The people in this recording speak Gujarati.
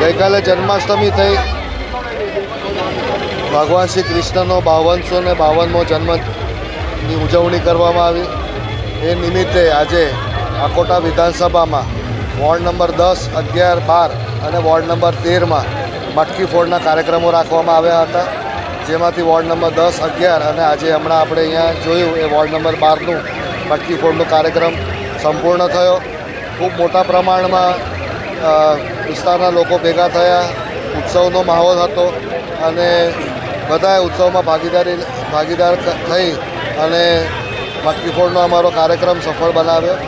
ગઈકાલે જન્માષ્ટમી થઈ. ભગવાન શ્રી કૃષ્ણનો બાવનસો ને બાવનમો જન્મની ઉજવણી કરવામાં આવી. એ નિમિત્તે આજે આકોટા વિધાનસભામાં વોર્ડ નંબર દસ, અગિયાર, બાર અને વોર્ડ નંબર તેરમાં મટકી ફોડના કાર્યક્રમો રાખવામાં આવ્યા હતા. જેમાંથી વોર્ડ નંબર દસ, અગિયાર અને આજે હમણાં આપણે અહીંયા જોયું એ વોર્ડ નંબર બારનું મટકી ફોડનો કાર્યક્રમ સંપૂર્ણ થયો. ખૂબ મોટા પ્રમાણમાં વિસ્તારના લોકો ભેગા થયા, ઉત્સવનો માહોલ હતો અને બધાએ ઉત્સવમાં ભાગીદારી, ભાગીદાર થઈ અને મટકી ફોડનો અમારો કાર્યક્રમ સફળ બનાવ્યો.